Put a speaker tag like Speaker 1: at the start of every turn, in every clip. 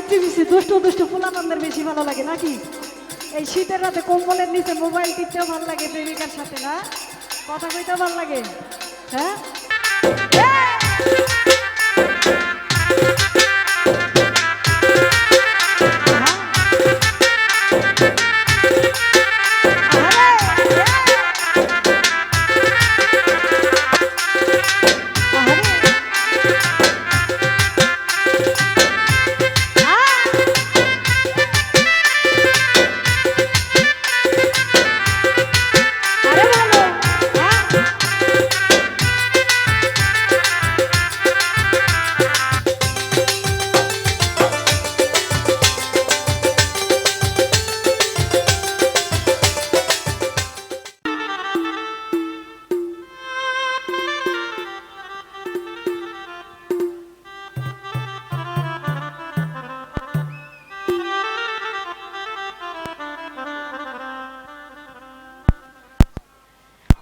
Speaker 1: মিষ্টি পিতৃ দুষ্ট দুষ্ট ফুলানন্দের বেশি ভালো লাগে নাকি? এই শীতের রাতে কম্বলের নিচে মোবাইল টিপতেও ভালো লাগে প্রেমিকার সাথে, না? কথা কইতেও ভালো লাগে হ্যাঁ?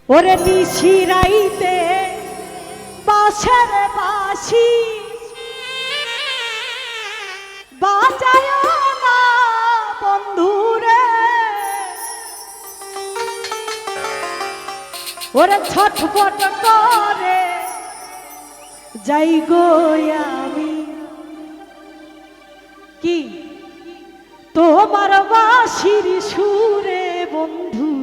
Speaker 1: ওরে নিশিরাইতে বাসের বাসি বাজায় না বন্ধুরে। ওরে ছটফট করে যাই গো আমি। কি? তোমার বাসির সুরে বন্ধু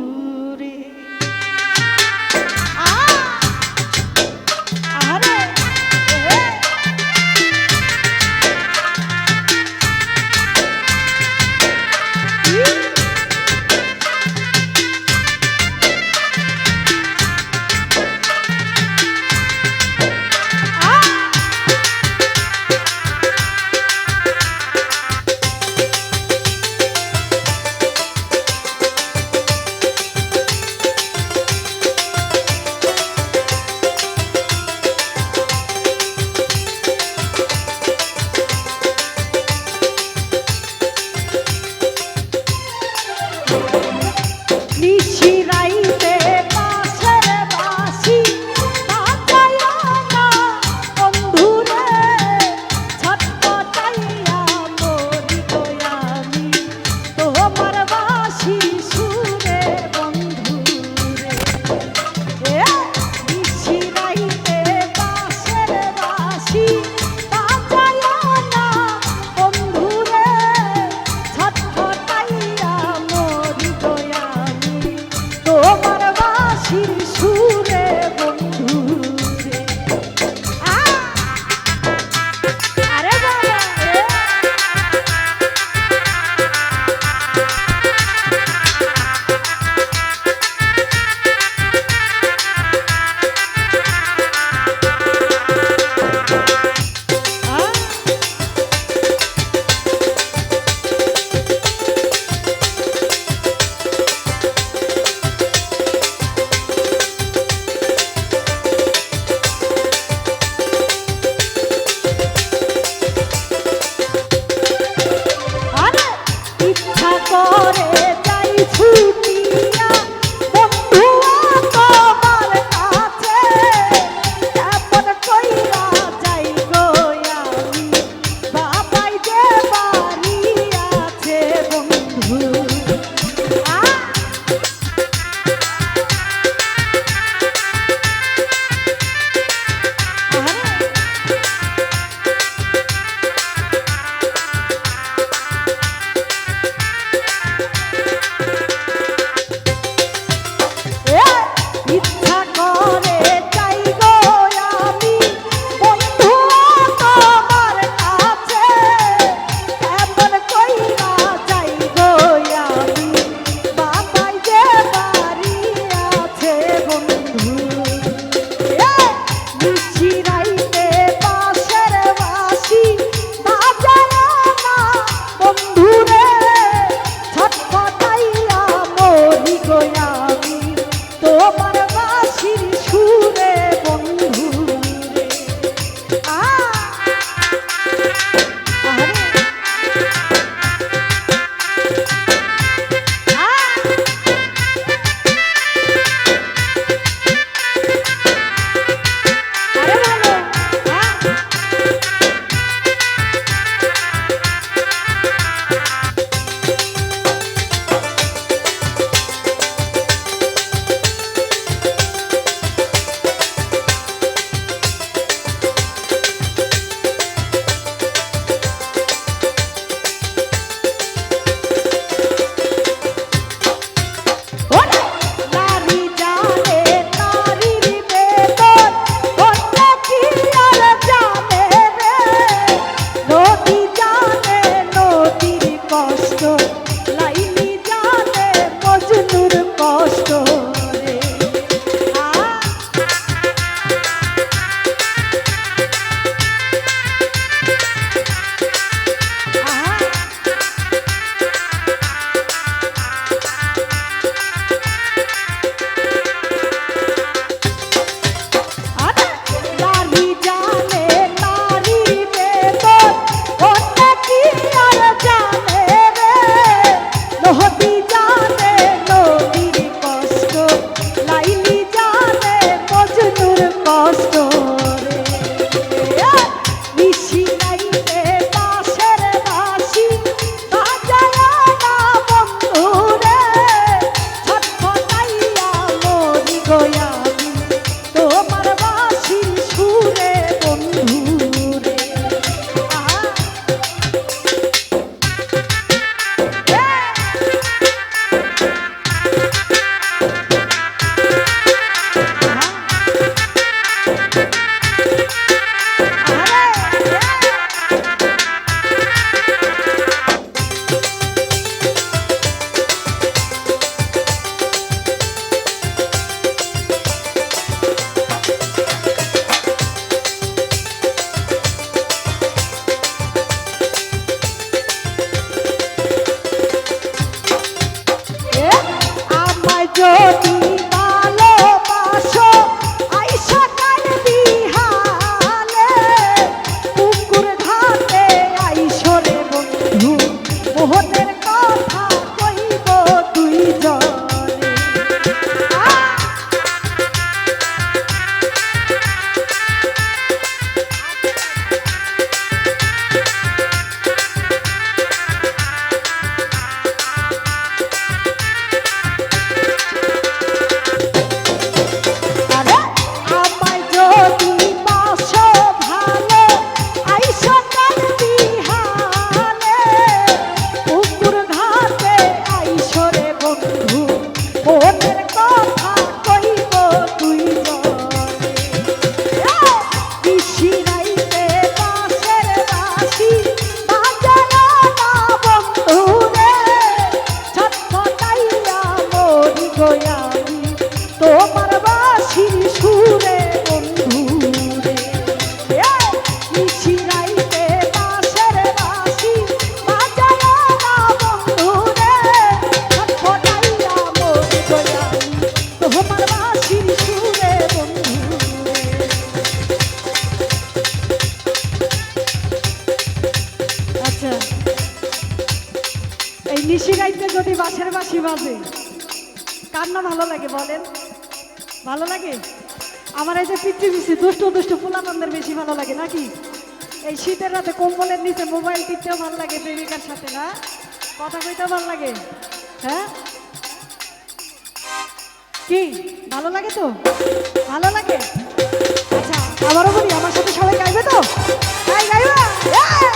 Speaker 1: ভালো লাগে? আমার এই যে পিচ্ছি পিচ্ছি দুষ্ট দুষ্ট ফুলানন্দের বেশি ভালো লাগে নাকি? এই শীতের রাতে কম্বলের নিচে মোবাইল টিপতেও ভালো লাগে প্রেমিকার সাথে, না? কথা কইতেও ভালো লাগে হ্যাঁ? কি, ভালো লাগে তো? ভালো লাগে? আচ্ছা আবারও বলি, আমার সাথে সবাই গাইবে তো? গাই, গাইবা?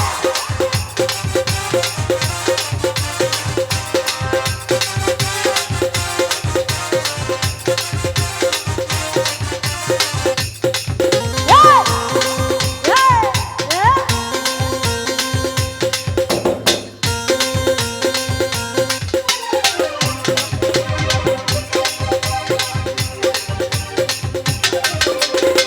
Speaker 1: Thank you.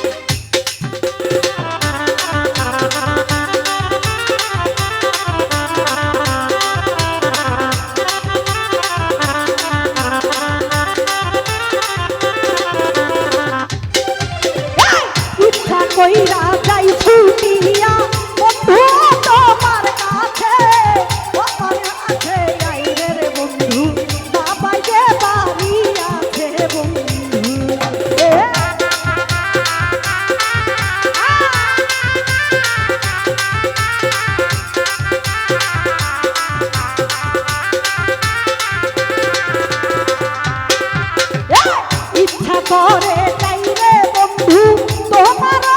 Speaker 1: করে তাই রে বন্ধু তোমার